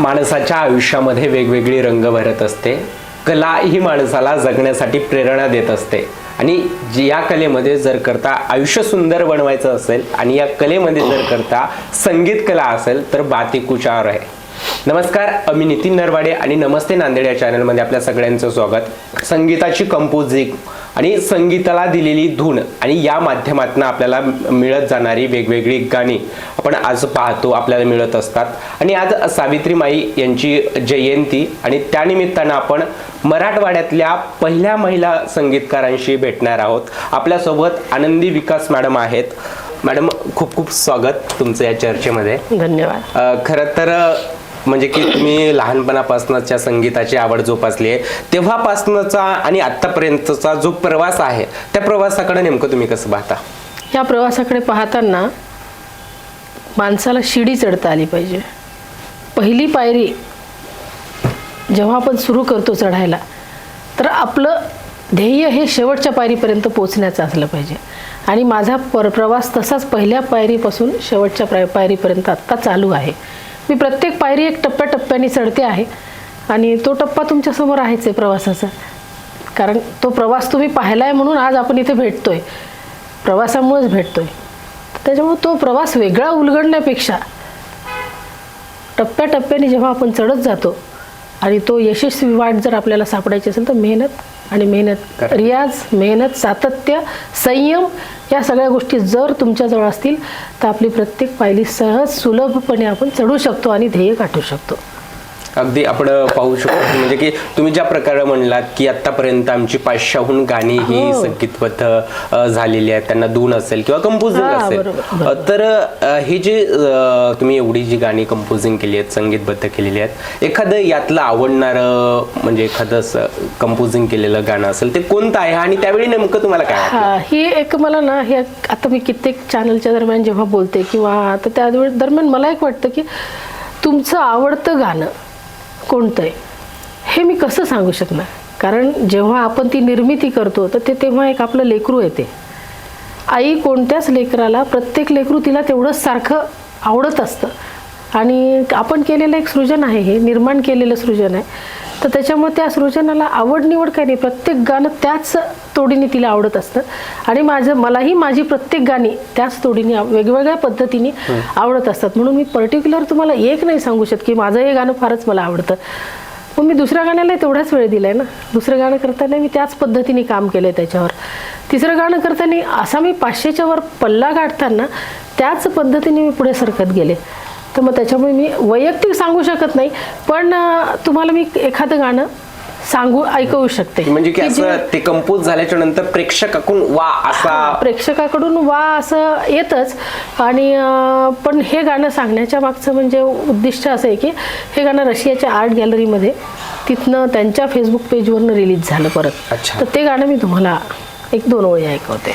माणसाच्या आयुष्यामध्ये वेगवेगळी रंग भरत असते. कला ही माणसाला जगण्यासाठी प्रेरणा देत असते. आणि जी- या कलेमध्ये जर करता आयुष्य सुंदर बनवायचं असेल आणि या कलेमध्ये जर करता संगीत कला असेल तर बातीकुचार आहे. नमस्कार मी नितीन नरवाडे आणि नमस्ते नांदेड या चॅनलमध्ये आपल्या सगळ्यांचं स्वागत. संगीताची कंपोजिंग आणि संगीताला दिलेली धून आणि या माध्यमातून आपल्याला मिळत जाणारी वेगवेगळी गाणी आपण आज पाहतो आपल्याला मिळत असतात. आणि आज सावित्रीमाई यांची जयंती आणि त्यानिमित्तानं आपण मराठवाड्यातल्या पहिल्या महिला संगीतकारांशी भेटणार आहोत. आपल्यासोबत आनंदी विकास मॅडम आहेत. मॅडम खूप खूप स्वागत तुमचं या चर्चेमध्ये. धन्यवाद. खरं तर म्हणजे की तुम्ही लहानपणापासूनच्या संगीताची आवड जोपासली आहे तेव्हापासूनचा आणि आत्तापर्यंतचा जो प्रवास आहे त्या प्रवासाकडे नेमकं तुम्ही कसं पाहता? या प्रवासाकडे पाहताना माणसाला शिडी चढता आली पाहिजे. पहिली पायरी जेव्हा आपण सुरू करतो चढायला तर आपलं ध्येय हे शेवटच्या पायरीपर्यंत पोचण्याचं असलं पाहिजे. आणि माझा पर प्रवास तसाच पहिल्या पायरीपासून शेवटच्या पाय पायरीपर्यंत आत्ता चालू आहे. मी प्रत्येक पायरी एक टप्प्याटप्प्याने चढते आहे. आणि तो टप्पा तुमच्यासमोर आहेच आहे प्रवासाचा. कारण तो प्रवास तुम्ही पाहिला आहे म्हणून आज आपण इथे भेटतोय. प्रवासामुळेच भेटतोय. त्याच्यामुळे तो प्रवास वेगळा उलगडण्यापेक्षा टप्प्याटप्प्याने जेव्हा आपण चढत जातो आणि तो यशस्वी वाट जर आपल्याला सापडायची असेल तर मेहनत आणि मेहनत. रियाज मेहनत सातत्य संयम या सगळ्या गोष्टी जर तुमच्याजवळ असतील तर आपली प्रत्येक पायरी सहज सुलभपणे आपण चढू शकतो आणि ध्येय गाठू शकतो अगदी आपण पाहू शकतो म्हणजे की तुम्ही ज्या प्रकारे म्हणलात की आतापर्यंत आमची पाचशेहून गाणी ही हो. संगीतबद्ध झालेली आहेत त्यांना धून असेल किंवा कंपोजिंग हा, असेल. तर हे जे तुम्ही एवढी जी गाणी कंपोजिंग केली आहेत संगीतबद्ध केलेली आहेत एखादं यातलं आवडणारं म्हणजे एखादं कंपोजिंग केलेलं गाणं असेल ते कोणतं आहे आणि त्यावेळी नेमकं तुम्हाला काय? हा एक मला ना हे आता मी कित्येक चॅनलच्या दरम्यान जेव्हा बोलते किंवा आता त्या दरम्यान मला एक वाटतं की तुमचं आवडतं गाणं कोणतं आहे हे मी कसं सांगू शकणार? कारण जेव्हा आपण ती निर्मिती करतो तर ते तेव्हा एक आपलं लेकरू येते. आई कोणत्याच लेकराला प्रत्येक लेकरू तिला तेवढंच सारखं आवडत असतं. आणि आपण केलेलं एक सृजन आहे हे निर्माण केलेलं सृजन आहे. तर त्याच्यामुळे त्या सृजनाला आवड निवड काही नाही. प्रत्येक गाणं त्याच तोडीने तिला आवडत असतं. आणि माझं मलाही माझी प्रत्येक गाणी त्याच तोडीने वेगवेगळ्या पद्धतीने आवडत असतात. म्हणून मी पर्टिक्युलर तुम्हाला एक नाही सांगू शकत की माझं हे गाणं फारच मला आवडतं. मग मी दुसऱ्या गाण्याला तेवढाच वेळ दिलाय ना. दुसरं गाणं करताना मी त्याच पद्धतीने काम केलंय त्याच्यावर. तिसरं गाणं करताना असा मी पाचशेच्या वर पल्ला गाठताना त्याच पद्धतीने मी पुढे सरकत गेले. तर मग त्याच्यामुळे मी वैयक्तिक सांगू शकत नाही पण तुम्हाला मी एखादं गाणं सांगू ऐकवू शकते म्हणजे की असं ते कंपोज झाल्याच्यानंतर प्रेक्षकाकडून वा असा प्रेक्षकाकडून वा असं येतच आणि पण हे गाणं सांगण्याच्या मागचं म्हणजे उद्दिष्ट असं आहे की हे गाणं रशियाच्या आर्ट गॅलरीमध्ये तिथनं त्यांच्या फेसबुक पेजवरनं रिलीज झालं परत अच्छा. तर ते गाणं मी तुम्हाला एक दोन ओळी ऐकवते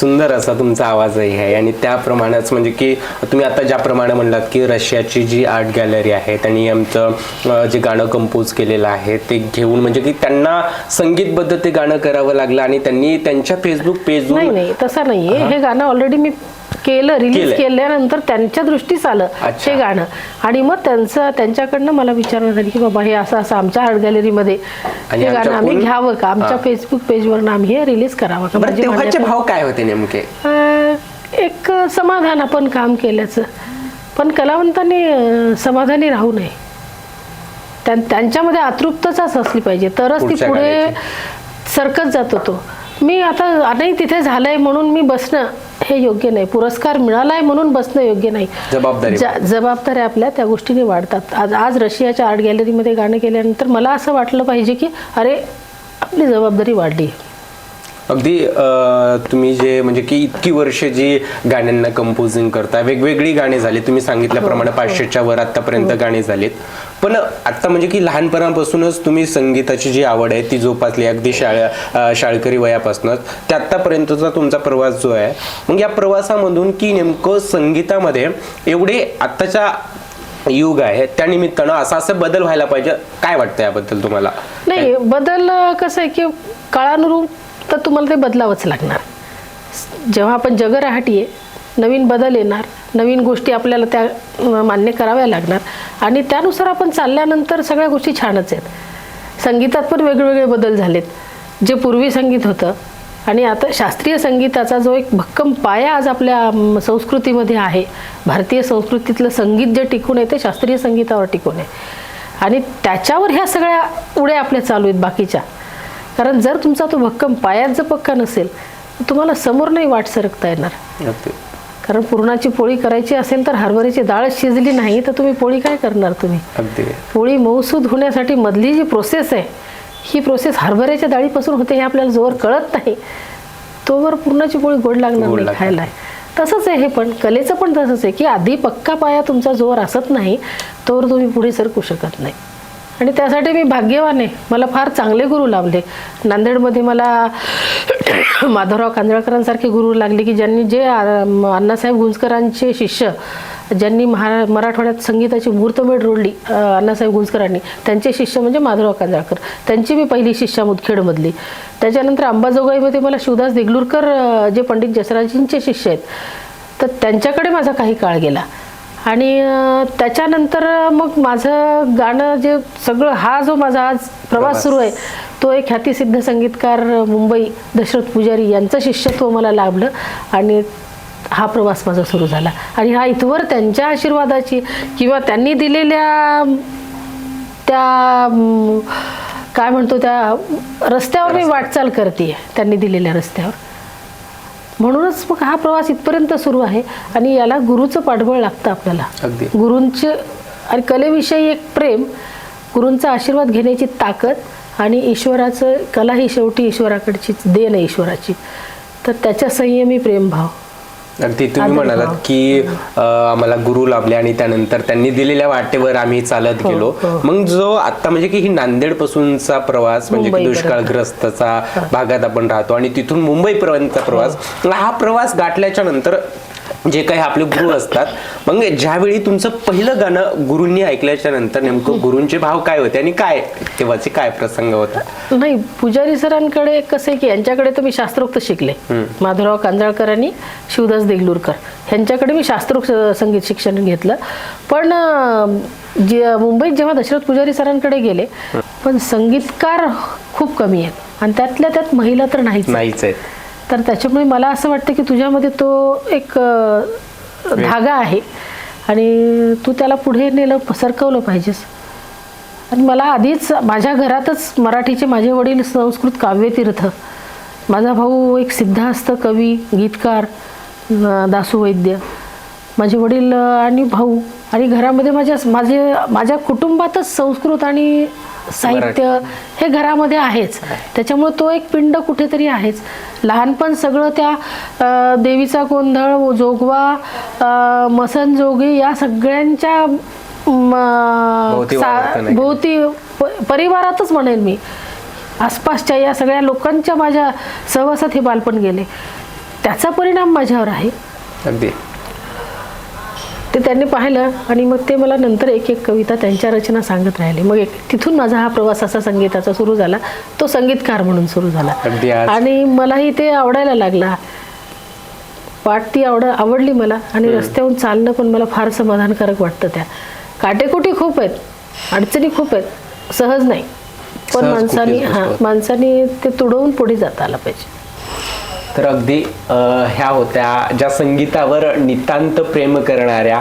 सुंदर असा तुमचा आवाजही आहे. आणि त्याप्रमाणेच म्हणजे की तुम्ही आता ज्याप्रमाणे म्हणलात की रशियाची जी आर्ट गॅलरी आहे त्यांनी आमचं जे गाणं कंपोज केलेलं आहे ते घेऊन म्हणजे की त्यांना संगीतबद्ध ते गाणं करावं लागलं आणि त्यांनी त्यांच्या फेसबुक नाही पेजवर नाही तसं नाहीये. हे. गाणं ऑलरेडी मी केलं रिलीज केलंय. केल्यानंतर त्यांच्या दृष्टीस आलं. हे गाणं आणि मग त्यांचं त्यांच्याकडनं मला विचारण्यात आली की बाबा हे असं असं आमच्या आर्ट गॅलरीमध्ये हे गाणं आम्ही घ्यावं का आमच्या. फेसबुक पेजवर आम्ही हे रिलीज करावं का म्हणजे भाव काय होते नेमके एक समाधान आपण काम केल्याचं पण कलावंतांनी समाधानी राहू नये त्यां- त्यांच्यामध्ये अतृप्तताच असली पाहिजे तरच ती पुढे. सरकत जातो तो मी आता नाही तिथे झालंय म्हणून मी बसणं हे योग्य नाही. पुरस्कार मिळालाय म्हणून बसणं योग्य नाही. जबाबदारी जबाबदाऱ्या आपल्या त्या गोष्टीने वाढतात. आज आज रशियाच्या आर्ट गॅलरीमध्ये गाणं केल्यानंतर मला असं वाटलं पाहिजे की अरे आपली जबाबदारी वाढली. अगदी तुम्ही जे म्हणजे की इतकी वर्ष जी गाण्यांना कंपोजिंग करता वेगवेगळी गाणी झाली तुम्ही सांगितल्याप्रमाणे पाचशेच्या वर आतापर्यंत गाणी झालीत. पण आता म्हणजे की लहानपणापासूनच तुम्ही संगीताची जी आवड आहे ती जोपासली अगदी शाळा शाळकरी वयापासूनच ते आतापर्यंतचा तुमचा प्रवास जो आहे मग या प्रवासामधून की नेमकं संगीतामध्ये एवढे आत्ताच्या युग आहे त्या निमित्तानं असा असं बदल व्हायला पाहिजे काय वाटतं याबद्दल तुम्हाला? नाही बदल कसं आहे की काळानुरूप तर तुम्हाला ते बदलावंच लागणार. जेव्हा आपण जगरहाटी आहे नवीन बदल येणार नवीन गोष्टी आपल्याला त्या मान्य कराव्या लागणार. आणि त्यानुसार आपण चालल्यानंतर सगळ्या गोष्टी छानच आहेत. संगीतात पण वेगवेगळे बदल झालेत. जे पूर्वी संगीत होतं आणि आता शास्त्रीय संगीताचा जो एक भक्कम पाया आज आपल्या संस्कृतीमध्ये आहे. भारतीय संस्कृतीतलं संगीत जे टिकून आहे ते शास्त्रीय संगीतावर टिकून आहे. आणि त्याच्यावर ह्या सगळ्या उड्या आपल्या चालू आहेत बाकीच्या. कारण जर तुमचा तो भक्कम पायाच जर पक्का नसेल तर तुम्हाला समोर नाही वाट सरकता येणार. कारण पुरणाची पोळी करायची असेल तर हरभऱ्याची डाळ शिजली नाही तर तुम्ही पोळी काय करणार तुम्ही? पोळी मऊसूद होण्यासाठी मधली जी प्रोसेस आहे ही प्रोसेस हरभऱ्याच्या डाळीपासून होते हे आपल्याला जोर कळत नाही तोवर पुरणाची पोळी गोड लागणार नाही. खायला. तसंच आहे हे पण कलेचं पण तसंच आहे की आधी पक्का पाया तुमचा जोर असत नाही तोवर तुम्ही पुढे सरकू शकत नाही. आणि त्यासाठी मी भाग्यवान आहे. मला फार चांगले गुरु लाभले. नांदेडमध्ये मला माधवराव कांदळकरांसारखे गुरु लागले की ज्यांनी जे अण्णासाहेब गुंजकरांचे शिष्य ज्यांनी महा मराठवाड्यात संगीताची मुहूर्तमेढ रोडली अण्णासाहेब गुंजकरांनी त्यांचे शिष्य म्हणजे माधवराव कांदळकर. त्यांची मी पहिली शिष्या मुदखेडमधली. त्याच्यानंतर अंबाजोगाईमध्ये मला शिवदास देगलूरकर जे पंडित जसराजींचे शिष्य आहेत तर त्यांच्याकडे माझा काही काळ गेला. आणि त्याच्यानंतर मग माझं गाणं जे सगळं हा जो माझा आज प्रवास सुरू आहे तो एक ख्यातिसिद्ध संगीतकार मुंबई दशरथ पुजारी यांचं शिष्यत्व मला लाभलं आणि हा प्रवास माझा सुरू झाला. आणि हा इथवर त्यांच्या आशीर्वादाची किंवा त्यांनी दिलेल्या त्या काय म्हणतो त्या रस्त्यावर मी वाटचाल करते त्यांनी दिलेल्या रस्त्यावर. म्हणूनच मग हा प्रवास इथपर्यंत सुरू आहे आणि याला गुरुचं पाठबळ लागतं आपल्याला. अगदी. गुरूंचे आणि कलेविषयी एक प्रेम गुरूंचा आशीर्वाद घेण्याची ताकद आणि ईश्वराचं कला ही शेवटी ईश्वराकडचीच देण आहे ईश्वराची. तर त्याच्या संयमी प्रेमभाव. अगदी तुम्ही म्हणालात. की आम्हाला गुरु लाभले आणि त्यानंतर त्यांनी दिलेल्या वाटेवर आम्ही चालत हो, गेलो हो. मग जो आता म्हणजे की ही नांदेड पासूनचा प्रवास म्हणजे की. दुष्काळग्रस्तचा भागात आपण राहतो आणि तिथून मुंबईपर्यंतचा प्रवास हो. हा प्रवास गाठल्याच्या नंतर जे काही आपले गुरु असतात. मग ज्यावेळी तुमचं पहिलं गाणं गुरूंनी ऐकल्याच्या नंतर नेमकं गुरूंचे भाव काय होते आणि काय तेव्हाचे काय प्रसंग होता? नाही पुजारी सरांकडे कसं की यांच्याकडे तर मी शास्त्रोक्त शिकले. माधवराव कांदळकर आणि शिवदास देगलूरकर. ह्यांच्याकडे मी शास्त्रोक्त संगीत शिक्षण घेतलं. पण जे मुंबईत जेव्हा दशरथ पुजारी सरांकडे गेले पण संगीतकार खूप कमी आहेत. आणि त्यातल्या त्यात महिला तर नाहीच नाहीच आहे तर त्याच्यामुळे मला असं वाटतं की तुझ्यामध्ये तो एक धागा आहे. आणि तू त्याला पुढे नेलं सरकवलं पाहिजेस. आणि मला आधीच माझ्या घरातच मराठीचे माझे वडील संस्कृत काव्यतीर्थ. माझा भाऊ एक सिद्धास्थ कवी गीतकार दासू वैद्य. माझे वडील आणि भाऊ आणि घरामध्ये माझ्या माझे माझ्या कुटुंबातच संस्कृत आणि साहित्य हे घरामध्ये आहेच. त्याच्यामुळे तो एक पिंड कुठेतरी आहेच. लहानपण सगळं त्या देवीचा गोंधळ जोगवा मसन जोगी या सगळ्यांच्या भोवती परिवारातच म्हणेन मी. आसपासच्या या सगळ्या लोकांच्या माझ्या सहवासात हे बालपण गेले. त्याचा परिणाम माझ्यावर आहे. अगदी. ते त्यांनी पाहिलं आणि मग ते मला नंतर एक एक कविता त्यांच्या रचना सांगत राहिले. मग एक तिथून माझा हा प्रवास असा संगीताचा सुरू झाला. तो संगीतकार म्हणून सुरू झाला. आणि मलाही ते आवडायला लागला. पाठ ती आवड आवडली मला आणि रस्त्यावरून चालणं पण मला फार समाधानकारक वाटतं त्या. काटेकोटी खूप आहेत. अडचणी खूप आहेत. सहज नाही. पण माणसानी हां. माणसानी ते तुडवून पुढे जाता आलं पाहिजे. तर अगदी ह्या होत्या. ज्या संगीतावर नितांत प्रेम करणाऱ्या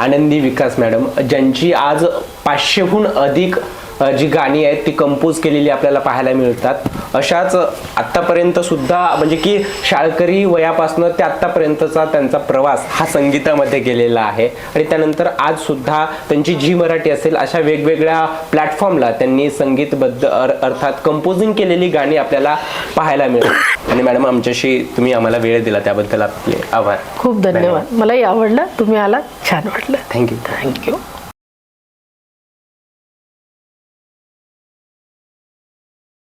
आनंदी विकास मॅडम ज्यांची आज पाचशेहून अधिक जी गाणी आहेत ती कंपोज केलेली आपल्याला पाहायला मिळतात. अशाच आत्तापर्यंत सुद्धा म्हणजे की शाळकरी वयापासून ते आत्तापर्यंतचा त्यांचा प्रवास हा संगीतामध्ये गेलेला आहे. आणि त्यानंतर आज सुद्धा त्यांची जी मराठी असेल अशा वेगवेगळ्या प्लॅटफॉर्मला त्यांनी संगीतबद्ध अर- अर्थात कंपोजिंग केलेली गाणी आपल्याला पाहायला मिळतात. आणि मॅडम आमच्याशी तुम्ही आम्हाला वेळ दिला त्याबद्दल आपले आभार. खूप धन्यवाद. मलाही आवडलं. तुम्ही आलात. छान वाटलं. Thank you thank you